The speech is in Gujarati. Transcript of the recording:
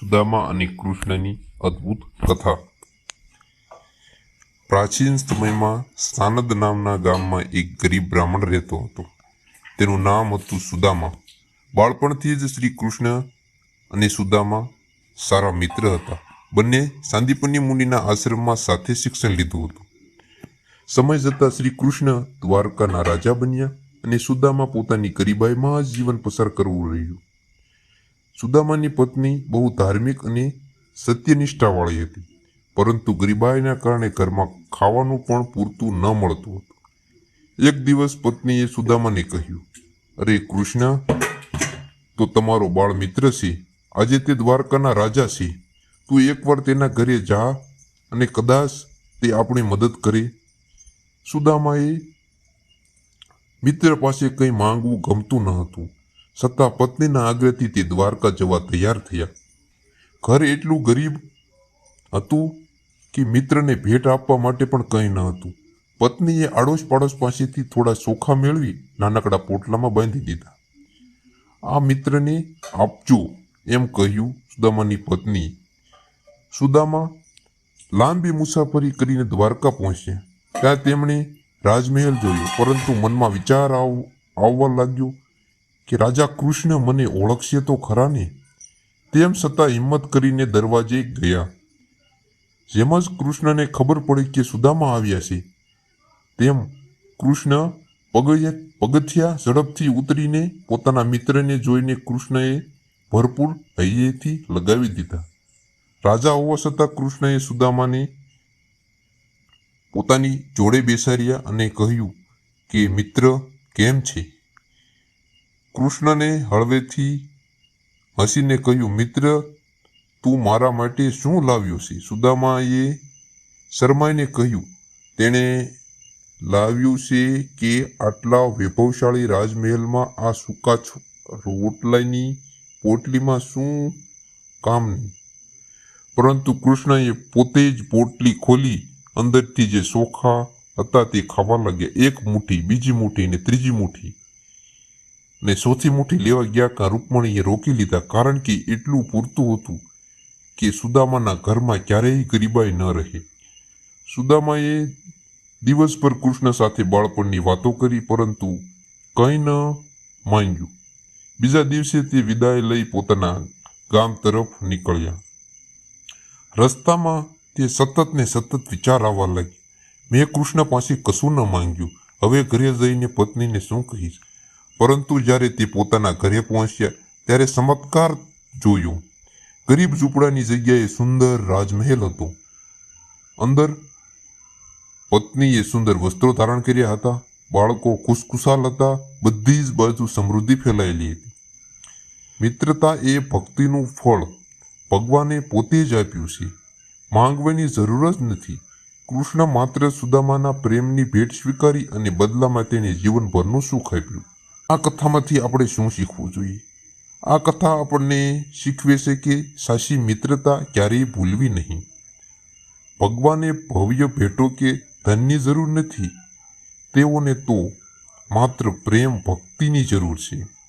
સુદામા અને કૃષ્ણની અદ્ભુત કથા પ્રાચીન સમયમાં સાનદ નામના ગામમાં એક ગરીબ બ્રાહ્મણ રહેતો હતો તેનું નામ હતું સુદામા બાળપણથી જ શ્રી કૃષ્ણ અને સુદામા સારા મિત્ર હતા. બંને સાંદીપની મુનિના આશ્રમમાં સાથે શિક્ષણ લીધું હતું. સમય જતાં શ્રી કૃષ્ણ દ્વારકાના રાજા બન્યા અને સુદામા પોતાની ગરીબાઈમાં જ જીવન પસાર કરવું રહ્યું. સુદામાની પત્ની બહુ ધાર્મિક અને સત્યનિષ્ઠાવાળી હતી, પરંતુ ગરીબાઈના કારણે ઘરમાં ખાવાનું પણ પૂરતું ન મળતું હતું. એક દિવસ પત્નીએ સુદામાને કહ્યું, અરે કૃષ્ણ, તો તમારો બાળ મિત્ર છે. આજે તે દ્વારકાના રાજા છે. તું એકવાર તેના ઘરે જા અને કદાચ તે આપણી મદદ કરે. સુદામાએ મિત્ર પાસે કંઈ માંગવું ગમતું ન હતું. છતાં પત્નીના આગ્રહથી તે દ્વારકા જવા તૈયાર થયા. ઘર એટલું ગરીબ હતું કે મિત્રને ભેટ આપવા માટે પણ કંઈ ન હતું. પત્નીએ આડોશ પાડોશ પાસેથી થોડા ચોખા મેળવી નાનકડા પોટલામાં બાંધી દીધા. આ મિત્રને આપજો, એમ કહ્યું સુદામાની પત્ની. સુદામા લાંબી મુસાફરી કરીને દ્વારકા પહોંચ્યા. ત્યાં તેમણે રાજમહેલ જોયો, પરંતુ મનમાં વિચાર આવ, આવવા લાગ્યો કે રાજા કૃષ્ણ મને ઓળખશે તો ખરા ને? તેમ છતાં હિંમત કરીને દરવાજે ગયા. જેમ જ કૃષ્ણને ખબર પડી કે સુદામા આવ્યા છે, તેમ કૃષ્ણ પગથિયા પગથિયા ઝડપથી ઉતરીને પોતાના મિત્રને જોઈને કૃષ્ણએ ભરપૂર હૈયેથી લગાવી દીધા. રાજા હોવા છતાં કૃષ્ણએ સુદામાને પોતાની જોડે બેસાડ્યા અને કહ્યું કે, મિત્ર, કેમ છે? કૃષ્ણને હળવેથી હસીને કહ્યું, મિત્ર, તું મારા માટે શું લાવ્યો છે? સુદામાએ શર્માઈને કહ્યું, તેણે લાવ્યું છે કે આટલા વૈભવશાળી રાજમહેલમાં આ સૂકા રોટલાની પોટલીમાં શું કામની પરંતુ કૃષ્ણએ પોતે જ પોટલી ખોલી, અંદરથી જે ચોખા હતા તે ખાવા લાગ્યા. એક મુઠ્ઠી, બીજી મુઠ્ઠી ને ત્રીજી મુઠ્ઠી. ને સૌથી મોટી લેવા ગયા કા રૂકમણીએ રોકી લીધા કારણ કે એટલું પૂરતું હતું કે સુદામાના ઘરમાં ક્યારેય ગરીબાઈ ન રહે. સુદામાએ દિવસભર કૃષ્ણ સાથે બાળપણની વાતો કરી પરંતુ કંઈ ન માંગ્યું. બીજા દિવસે તે વિદાય લઈ પોતાના ગામ તરફ નીકળ્યા. રસ્તામાં તે સતત ને સતત વિચાર આવવા લાગી મેં કૃષ્ણ પાસે કશું ન માંગ્યું. હવે ઘરે જઈને પત્નીને શું કહીશ? પરંતુ જ્યારે તે પોતાના ઘરે પહોંચ્યા, ત્યારે ચમત્કાર જોયો. ગરીબ ઝૂંપડાની જગ્યાએ સુંદર રાજમહેલ હતો. અંદર પત્નીએ સુંદર વસ્ત્રો ધારણ કર્યા હતા, બાળકો ખુશખુશાલ હતા, બધી જ બાજુ સમૃદ્ધિ ફેલાયેલી હતી. મિત્રતા એ ભક્તિનું ફળ, ભગવાને પોતે જ આપ્યું છે. માંગવાની જરૂર જ નથી. કૃષ્ણ માત્ર સુદામાના પ્રેમની ભેટ સ્વીકારી અને બદલામાં તેને જીવનભરનું સુખ આપ્યું. આ કથામાંથી આપણે શું શીખવું જોઈએ? આ કથા આપણને શીખવે છે કે સાચી મિત્રતા ક્યારેય ભૂલવી નહીં. ભગવાને ભવ્ય ભેટો કે ધનની જરૂર નથી. તેઓને તો માત્ર પ્રેમ ભક્તિની જરૂર છે.